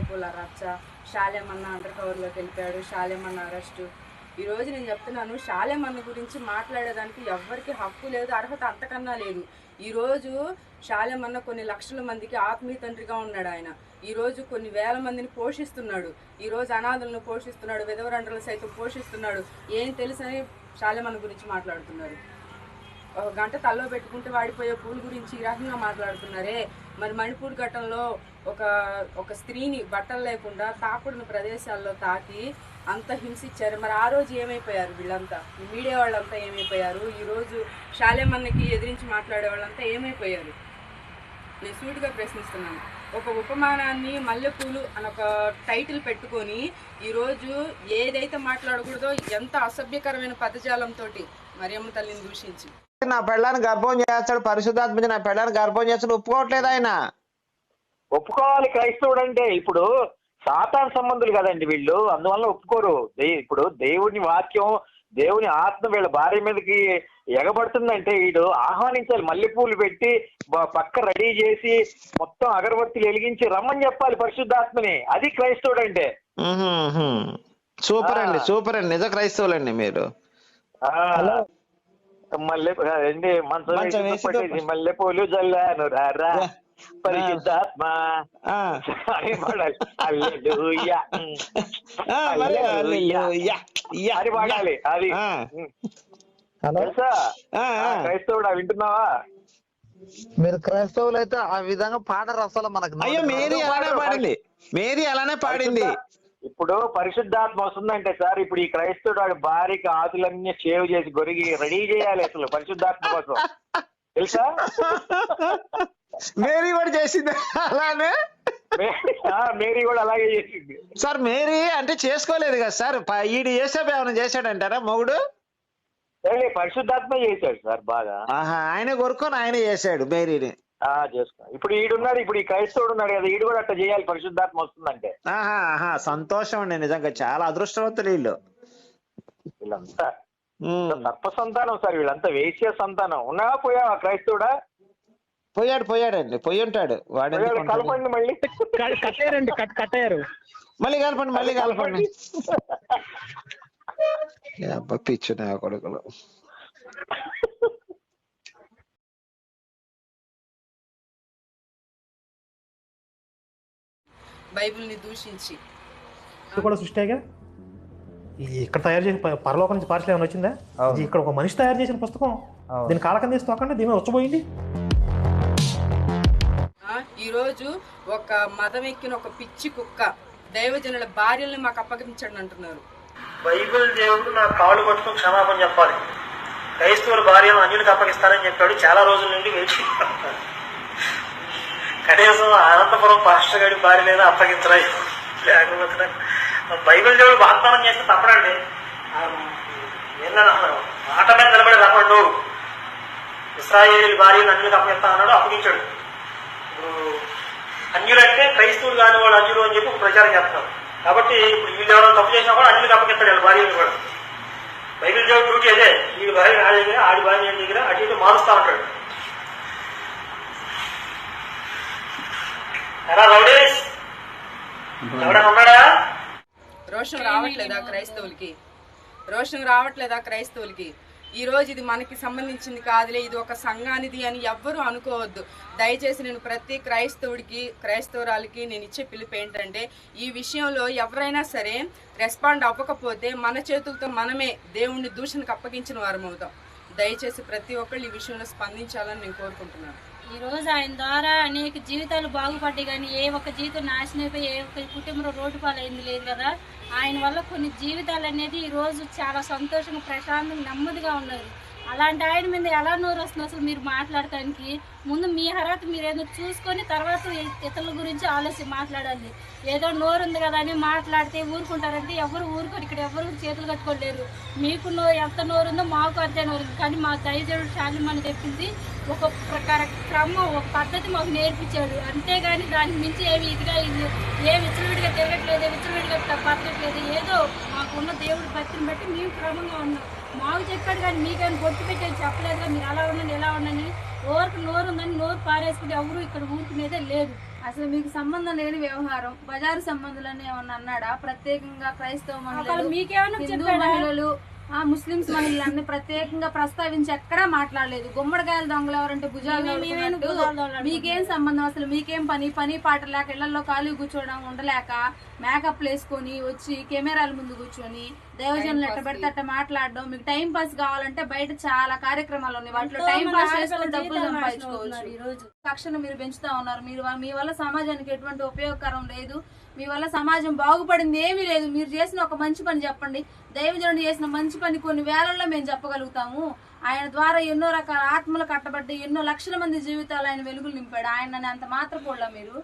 మల్లెపూల రచ్చ. శాలేమన్న అండర్ కవర్లోకి వెళ్ళిపోయాడు. శాలేమన్న అరెస్టు. ఈరోజు నేను చెప్తున్నాను శాలేమన్న గురించి మాట్లాడేదానికి ఎవరికి హక్కు లేదు అర్హత అంతకన్నా లేదు. ఈరోజు శాలేమన్న కొన్ని లక్షల మందికి ఆత్మీయ తండ్రిగా ఉన్నాడు ఆయన. ఈరోజు కొన్ని వేల మందిని పోషిస్తున్నాడు. ఈరోజు అనాథులను పోషిస్తున్నాడు విధవరండలు సైతం పోషిస్తున్నాడు. ఏం తెలుసని శాలేమన్న గురించి మాట్లాడుతున్నారు గంట తల్లో పెట్టుకుంటే వాడిపోయే పూల గురించి ఈ రకంగా మాట్లాడుతున్నారే. మరి మణిపూర్ ఘట్టంలో ఒక ఒక స్త్రీని బట్టలు లేకుండా తాకుడిన ప్రదేశాల్లో తాకి అంత హింసించారు. మరి ఆ రోజు ఏమైపోయారు వీళ్ళంతా? మీడియా వాళ్ళంతా ఏమైపోయారు? ఈరోజు శాలేమన్నకి ఎదిరించి మాట్లాడే వాళ్ళంతా ఏమైపోయారు? నేను సూటిగా ప్రశ్నిస్తున్నాను. ఒక ఉపమానాన్ని మల్లెపూలు అని ఒక టైటిల్ పెట్టుకొని ఈరోజు ఏదైతే మాట్లాడకూడదో ఎంత అసభ్యకరమైన పదజాలంతో మరియమ్మ తల్లిని దూషించి. నా పెళ్ళాన్ని గర్భం చేస్తాడు పరిశుద్ధాత్మ నా పెళ్ళాన్ని గర్భం చేస్తాడు ఒప్పుకోవట్లేదు ఆయన. ఒప్పుకోవాలి క్రైస్తవుడు అంటే ఇప్పుడు సాతాన్ సంబంధులు కదండి వీళ్ళు అందువల్ల ఒప్పుకోరు. ఇప్పుడు దేవుని వాక్యం దేవుని ఆత్మ వీళ్ళ భార్య మీదకి ఎగబడుతుందంటే వీడు ఆహ్వానించాలి మల్లెపూలు పెట్టి పక్క రెడీ చేసి మొత్తం అగరబత్తులు వెలిగించి రమ్మని చెప్పాలి పరిశుద్ధాత్మని. అది క్రైస్తవుడు అంటే. సూపర్ అండి. సూపర్ అండి నిజ క్రైస్తవులండి మీరు. ఆ, మల్లె అండి మంచం వేసి పట్టేసి దుప్ప- మల్లెపూలు జల్లాను. రారా. పరిశుద్ధాత్మ. అది. పాడాలి అది. హలో. క్రైస్తవుడా వింటున్నావా? మీరు క్రైస్తవులు అయితే ఆ విధంగా పాడరు అసలు మనకు. అయ్యో మేరీ అలానే పాడింది. మేరీ అలానే పాడింది. ఇప్పుడు పరిశుద్ధాత్మ వస్తుందంటే సార్ ఇప్పుడు ఈ క్రైస్తవుడు వాడి భార్యకి ఆతులన్నీ షేవ్ చేసి గొరిగి రెడీ చేయాలి అసలు పరిశుద్ధాత్మ కోసం. తెలుసా? మేరీ కూడా చేసింది అలానే? మేరీ కూడా అలాగే చేసింది. సార్ మేరీ అంటే చేసుకోలేదు కదా సార్ ఈడు ఏసేపు ఏమైనా చేశాడంటారా మొగుడు? పరిశుద్ధాత్మ చేశాడు సార్ బాగా. ఆహా ఆయన కొరుకొని ఆయన చేశాడు మేరీని. ఆ చేసుకో. ఇప్పుడు ఈడున్నాడు ఇప్పుడు ఈ క్రైస్తవుడు ఉన్నాడు కదా ఈడు కూడా అట్లా చేయాలి పరిశుద్ధాత్మ వస్తుందంటే. ఆహా ఆహా సంతోషం అండి నిజంగా చాలా అదృష్టవంతులు వీళ్ళు. వీళ్ళంతా. సర్ప సంతానం సార్ వీళ్ళంతా వేశ్య సంతానం. ఉన్నావా పోయావా క్రైస్తవుడా? పోయాడు పోయాడండి పోయి ఉంటాడు వాడు? కలపండి మళ్ళీ. కట్టేయారండి కట్ కట్టేయారు. మళ్ళీ కలపండి మళ్ళీ కలపండి. ఏ అబ్బా పిచ్చు నా కొడుకులు. బైబిల్ని దూషించి. కూడా సృష్టిగా? ఈ ఇక్కడ తయారు చేసిన పరలోకం నుంచి పార్సల్ ఏమైనా వచ్చిందా? ఇక్కడ ఒక మనిషి తయారు చేసిన పుస్తకం. దీని కాలకం తీసి తోకండి దీని ఆ, ఈరోజు ఒక మదం ఎక్కిన ఒక పిచ్చి కుక్క దైవజనుల భార్యల్ని మాకు అప్పగించండి అంటున్నారు. బైబిల్ దేవుడు నా కాళ్ళు పట్టుకుని క్షమాపణ చెప్పాలి. క్రైస్తవుల భార్యను అన్యునికి అప్పగిస్తానని చెప్పాడు. చాలా రోజుల నుండి వేచి కనీసం అనంతపురం పాస్టర్ గారి భార్య లేదా అప్పగించరా లేకపోతే బైబిల్ దేవుడు వాగ్దానం చేస్తే తప్పడండి. ఏంటన్నా మాట మీద నిలబడి తప్పడు ఇస్రాయేల్ భార్యను అన్యులకు అప్పగిస్తా అన్నాడు అప్పగించాడు. ఇప్పుడు అన్యులంటే క్రైస్తవులు కాని వాళ్ళు అన్యులు అని చెప్పి ప్రచారం చేస్తున్నారు. కాబట్టి ఇప్పుడు వీళ్ళు ఎవరైనా తప్పు చేసినా కూడా అన్యులకు అప్పగిస్తాడు వాళ్ళ భార్యను కూడా. బైబిల్ దేవుడు డ్యూటీ అదే. వీడి భార్య ఆడి దగ్గర ఆడి భార్య దగ్గర అటు ఇటు మారుస్తా ఉంటాడు ఎలా రౌడీస్ ఎవడైనా ఉన్నాడా రోషం రావట్లేదా క్రైస్తవులకి? రోషం రావట్లేదా క్రైస్తవులకి? ఈ రోజు ఇది మనకి సంబంధించింది కాదులే ఇది ఒక సంఘానిది అని ఎవ్వరూ అనుకోవద్దు. దయచేసి నేను ప్రతి క్రైస్తవుడికి క్రైస్తవురాలకి నేను ఇచ్చే పిలుపు ఏంటంటే ఈ విషయంలో ఎవరైనా సరే రెస్పాండ్ అవ్వకపోతే మన చేతులతో మనమే దేవుణ్ణి దూషణకు అప్పగించిన వారం అవుతాం దయచేసి ప్రతి ఒక్కళ్ళు ఈ విషయంలో స్పందించాలని నేను కోరుకుంటున్నాను. ఈరోజు ఆయన ద్వారా అనేక జీవితాలు బాగుపడ్డాయి కానీ ఏ ఒక్క జీవితం నాశనం అయిపోయి ఏ ఒక్క కుటుంబంలో రోడ్డు పాలైంది లేదు కదా. ఆయన వల్ల కొన్ని జీవితాలు అనేది ఈ రోజు చాలా సంతోషంగా ప్రశాంతంగా నెమ్మదిగా ఉన్నది అలాంటి ఆయన మీద ఎలా నోరు వస్తుంది? అసలు మీరు మాట్లాడటానికి ముందు మీ అర్హత మీరు ఏదో చూసుకొని తర్వాత ఇతరుల గురించి ఆలోచి మాట్లాడాలి ఏదో నోరు ఉంది కదా అని మాట్లాడితే ఊరుకుంటారంటే ఎవరు ఊరుకోరు. ఇక్కడ ఎవరు చేతులు కట్టుకోలేరు. మీకు నోరు ఎంత నోరు ఉందో మాకు అంతే నోరు. ఉంది కానీ మా దైవజనుడు శాలిమని చెప్పింది ఒక ప్రకార క్రమం ఒక పద్ధతి మాకు నేర్పించాడు. అంతేగాని దానికి మించి ఏమి ఇదిగా ఇది ఏ విచ్చలవిడిగా తిరగట్లేదు విచ్చలవిడిగా బతకట్లేదు ఏదో మాకున్న దేవుడి భక్తిని బట్టి మేము క్రమంగా ఉన్నాం. మాకు చెప్పాడు కానీ మీకైనా పొట్టు పెట్టేది చెప్పలేదుగా. మీరు అలా ఉండండి ఎలా ఉండండి. నోరుకు నోరు ఉందని నోరు పారేసుకుంటే ఎవరు ఇక్కడ ఊరుకునేదే లేదు. అసలు మీకు సంబంధం లేని వ్యవహారం బజారు సంబంధులని ఏమన్నా అన్నాడా? ప్రత్యేకంగా క్రైస్తవ మహిళలు ఆ ముస్లిమ్స్ మహిళలన్నీ ప్రత్యేకంగా ప్రస్తావించి ఎక్కడా మాట్లాడలేదు. గుమ్మడికాయల దొంగలు ఎవరంటే భుజాలు. మీకేం సంబంధం? అసలు మీకేం పని? పని పాట లేక ఇళ్ళలో ఖాళీ కూర్చోవడం ఉండలేక మేకప్ వేసుకొని వచ్చి కెమెరాల ముందు కూర్చొని దైవజనులు ఎట్ట పెడితే అట్ట మాట్లాడడం. మీకు టైం పాస్ కావాలంటే బయట చాలా కార్యక్రమాలు ఉన్నాయి. వాటిలో టైం పాస్ చేసుకొని డబ్బులు సంపాదించుకోవచ్చు. కక్షను మీరు పెంచుతా ఉన్నారు. మీరు మీ వల్ల సమాజానికి ఎటువంటి ఉపయోగకరం లేదు. మీ వల్ల సమాజం బాగుపడింది ఏమీ లేదు. మీరు చేసిన ఒక మంచి పని చెప్పండి. దైవజనుడు చేసిన మంచి పని కొన్ని వేలల్లో మేము చెప్పగలుగుతాము. ఆయన ద్వారా ఎన్నో రకాల ఆత్మలు కట్టబడ్డాయి. ఎన్నో లక్షల మంది జీవితాలు ఆయన వెలుగులు నింపాడు. ఆయన అంత మాత్రపోలా మీరు.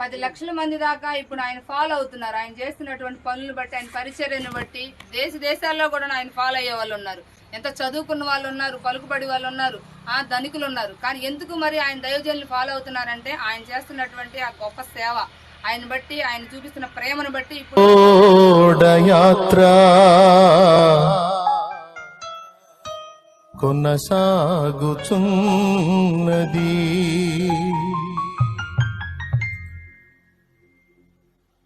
పది లక్షల మంది దాకా ఇప్పుడు ఆయన ఫాలో అవుతున్నారు. ఆయన చేస్తున్నటువంటి పనులను బట్టి ఆయన పరిచర్యను బట్టి దేశ దేశాల్లో కూడా ఆయన ఫాలో అయ్యే వాళ్ళు ఉన్నారు. ఎంత చదువుకున్న వాళ్ళు ఉన్నారు పలుకుబడి వాళ్ళు ఉన్నారు ఆ ధనికులు ఉన్నారు. కానీ ఎందుకు మరి ఆయన దైవజనులు ఫాలో అవుతున్నారంటే ఆయన చేస్తున్నటువంటి ఆ గొప్ప సేవ. ఆయన బట్టి ఆయన చూపిస్తున్న ప్రేమను బట్టి ఇప్పుడు కొనసాగుచున్నది.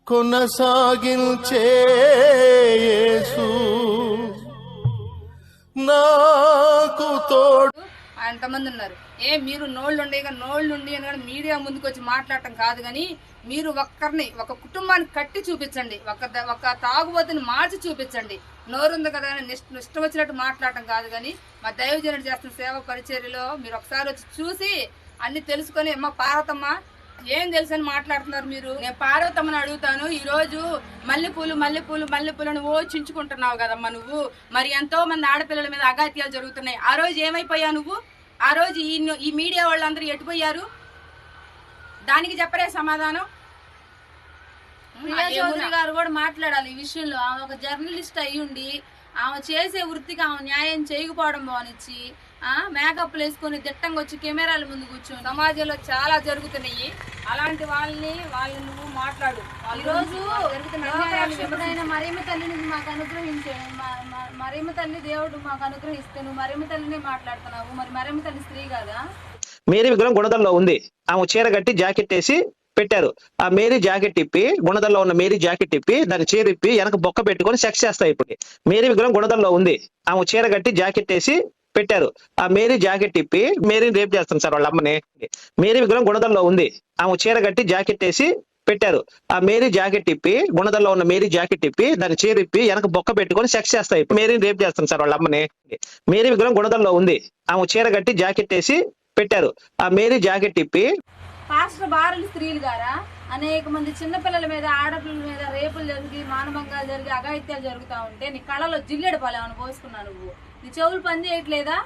కొనసాగించే నాకు తోడు. ఎంతమంది ఉన్నారు. ఏ మీరు నోళ్ళు నోళ్ళుండి నోళ్ళు ఉండి అని కానీ మీడియా ముందుకు వచ్చి మాట్లాడటం కాదు కానీ మీరు ఒక్కరిని ఒక కుటుంబాన్ని కట్టి చూపించండి. ఒక ద- ఒక తాగుబోతుని మార్చి చూపించండి. నోరుంది కదా అని ఇష్టం వచ్చినట్టు మాట్లాడటం కాదు కానీ మా దైవజనుడు చేస్తున్న సేవ పరిచర్యలో మీరు ఒకసారి వచ్చి చూసి అన్ని తెలుసుకొని అమ్మ పార్వతమ్మ ఏం తెలుసు అని మాట్లాడుతున్నారు మీరు? నేను పార్వతమ్మని అడుగుతాను. ఈ రోజు మల్లెపూలు మల్లెపూలు మల్లెపూలను ఓ చించుకుంటున్నావు కదమ్మా నువ్వు. మరి ఎంతో మంది ఆడపిల్లల మీద అఘాత్యాలు జరుగుతున్నాయి. ఆ రోజు ఏమైపోయావు నువ్వు? ఆ రోజు ఈ ఈ మీడియా వాళ్ళందరూ ఎటుపోయారు? దానికి చెప్పరే సమాధానం? గారు కూడా మాట్లాడాలి ఈ విషయంలో. ఆమె ఒక జర్నలిస్ట్ అయ్యుండి ఆమె చేసే వృత్తికి ఆమె న్యాయం చేయకపోవడం బానిచ్చి ఆ మేకప్ వేసుకొని దిట్టంగా వచ్చి కెమెరాల ముందు కూర్చొని సమాజంలో చాలా జరుగుతున్నాయి. అలాంటి వాళ్ళని వాళ్ళని నువ్వు మాట్లాడు. వాళ్ళ ఈ రోజు గురించి జరుగుతున్న అన్యాయాన్ని విమర్శించు. లోకరక్షకుడైన మరియమ్మ తల్లిని మాకు అనుగ్రహించే మ- మ- మరియమ్మ తల్లి దేవుడు మాకు అనుగ్రహిస్తే నువ్వు మరియమ్మ తల్లినే మాట్లాడుతున్నావు. మరి మరియమ్మ తల్లి స్త్రీ కదా? మేరీ విగ్రహం గుణదల్లో ఉంది. ఆమె చీర కట్టి జాకెట్ వేసి పెట్టారు. ఆ మేరీ జాకెట్ ఇప్పి గుణదల్లో ఉన్న మేరీ జాకెట్ ఇప్పి దాని చీర ఇప్పి వెనక బొక్క పెట్టుకొని సెక్స్ చేస్తాయి ఇప్పుడు. మేరీ విగ్రహం గుణదల్లో ఉంది. ఆమె చీర కట్టి జాకెట్ వేసి పెట్టారు. ఆ మేరీ జాకెట్ ఇప్పి మేరీని రేపు చేస్తాం సార్ వాళ్ళ అమ్మని. మేరీ విగ్రహం గుణదల్లో ఉంది. ఆమె చీర కట్టి జాకెట్ వేసి పెట్టారు. ఆ మేరీ జాకెట్ ఇప్పి గుణదల్లో ఉన్న మేరీ జాకెట్ ఇప్పి దాని చీర ఇప్పి వెనక బొక్క పెట్టుకొని సెక్స్ చేస్తాయి మేరీని రేపు చేస్తాం సార్ వాళ్ళ అమ్మని. మేరీ విగ్రహం గుణదల్లో ఉంది. ఆమె చీర కట్టి జాకెట్ వేసి పెట్టారు. ఆ మేరీ జాకెట్ ఇప్పి పాస్టర్ బారులు స్త్రీలు గారా? అనేక మంది చిన్నపిల్లల మీద ఆడపిల్లల మీద రేపులు జరిగి మానభంగాలు జరిగి అఘాయిత్యాలు జరుగుతా ఉంటే నీ కళలో జిల్లెడు పాలేమని పోసుకున్నావు నువ్వు. నీ చెవులు పని చేయట్లేదా?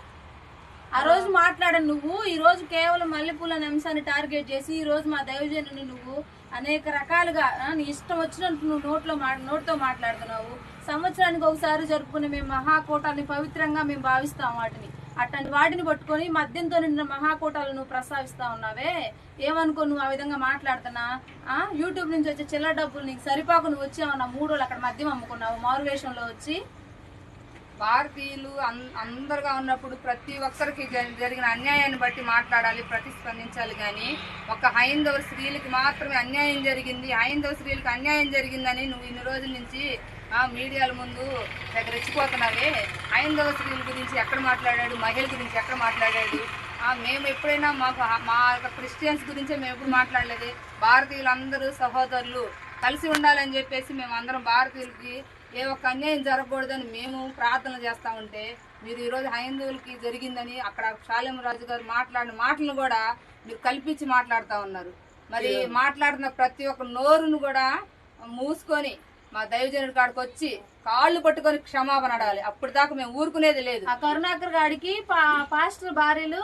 ఆ రోజు మాట్లాడను నువ్వు. ఈ రోజు కేవలం మల్లెపూల అనే అంశాన్ని టార్గెట్ చేసి ఈ రోజు మా దైవజనుని నువ్వు అనేక రకాలుగా నీ ఇష్టం వచ్చినట్టు నువ్వు నోట్లో మా నోటితో మాట్లాడుతున్నావు. సంవత్సరానికి ఒకసారి జరుపుకునే మేము మహాకూటాన్ని పవిత్రంగా మేము భావిస్తాం వాటిని. అట్లాంటి వాటిని పట్టుకొని మద్యంతో నిండిన మహాకూటాలు నువ్వు ప్రస్తావిస్తా ఉన్నావే. ఏమనుకో నువ్వు ఆ విధంగా మాట్లాడుతున్నా? ఆ? యూట్యూబ్ నుంచి వచ్చే చిల్లర డబ్బులు నీకు సరిపాకు నువ్వు వచ్చావన్నా మూడు రోజులు అక్కడ మద్యం అమ్ముకున్నావు. మారువేషంలో వచ్చి భారతీయులు అం అందరుగా ఉన్నప్పుడు ప్రతి ఒక్కరికి జరిగిన అన్యాయాన్ని బట్టి మాట్లాడాలి ప్రతిస్పందించాలి కానీ ఒక హైందవ స్త్రీలకి మాత్రమే అన్యాయం జరిగింది. హైందవ స్త్రీలకు అన్యాయం జరిగిందని నువ్వు ఇన్ని రోజుల నుంచి మీడియాల ముందు దగ్గర రెచ్చిపోతున్నావే. హైందవ స్త్రీల గురించి ఎక్కడ మాట్లాడాడు? మహిళ గురించి ఎక్కడ మాట్లాడాడు? ఆ, మేము ఎప్పుడైనా మాకు మా యొక్క క్రిస్టియన్స్ గురించే మేము ఎప్పుడు మాట్లాడలేదు. భారతీయులందరూ సహోదరులు కలిసి ఉండాలని చెప్పేసి మేము అందరం భారతీయులకి ఏ ఒక్క అన్యాయం జరగకూడదని మేము ప్రార్థనలు చేస్తా ఉంటే మీరు ఈరోజు హైందువులకి జరిగిందని అక్కడ రాజు గారు మాట్లాడిన మాటలను కూడా మీరు కల్పించి మాట్లాడుతూ ఉన్నారు. మరి మాట్లాడిన ప్రతి ఒక్క నోరును కూడా మూసుకొని మా దైవజనుడి కాడికి వచ్చి కాళ్ళు పట్టుకొని క్షమాపణ అడగాలి. అప్పుడు దాకా మేము ఊరుకునేది లేదు. ఆ కరుణాకర్ గాడికి పాస్టర్ భార్యలు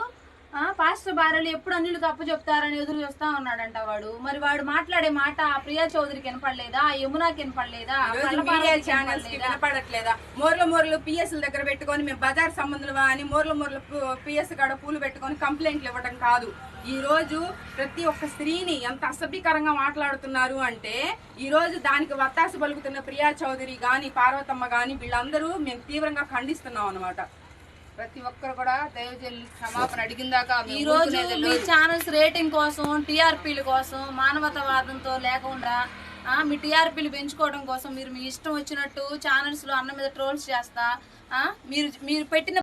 ఆ పాస్టర్ భార్యలు ఎప్పుడు అన్నిలు కప్పు చెప్తారని ఎదురు చూస్తా ఉన్నాడంట వాడు. మరి వాడు మాట్లాడే మాట ఆ ప్రియా చౌదరికి వినపడలేదా? ఆ యమునాకి వినపడలేదా? ఆ ఈరోజు కళ్ళ మీడియా పార్వతికి ఛానల్స్కి వినపడలేదా? వినపడట్లేదా? మూర్ల మూరలు పిఎస్ దగ్గర పెట్టుకొని మేము బజార్ సంబంధులు అని మూర్ల మూరలు పిఎస్ కాడ పూలు పెట్టుకొని కంప్లైంట్లు ఇవ్వడం కాదు. ఈ రోజు ప్రతి ఒక్క స్త్రీని ఎంత అసభ్యకరంగా మాట్లాడుతున్నారు అంటే ఈ రోజు దానికి వత్తాసు పలుకుతున్న ప్రియా చౌదరి గాని పార్వతమ్మ గాని వీళ్ళందరూ మేము తీవ్రంగా ఖండిస్తున్నాం అన్నమాట. ప్రతి ఒక్కరు కూడా దైవజనులు క్షమాపణ అడిగిందాక ఈ రోజు మీ ఛానల్స్ రేటింగ్ కోసం టీఆర్పీల కోసం మానవతావాదంతో లేకుండా ఆ, మీ టీఆర్పీలు పెంచుకోవడం కోసం మీరు మీ ఇష్టం వచ్చినట్టు ఛానల్స్లో అన్న మీద ట్రోల్స్ చేస్తా ఆ, మీరు మీరు పెట్టిన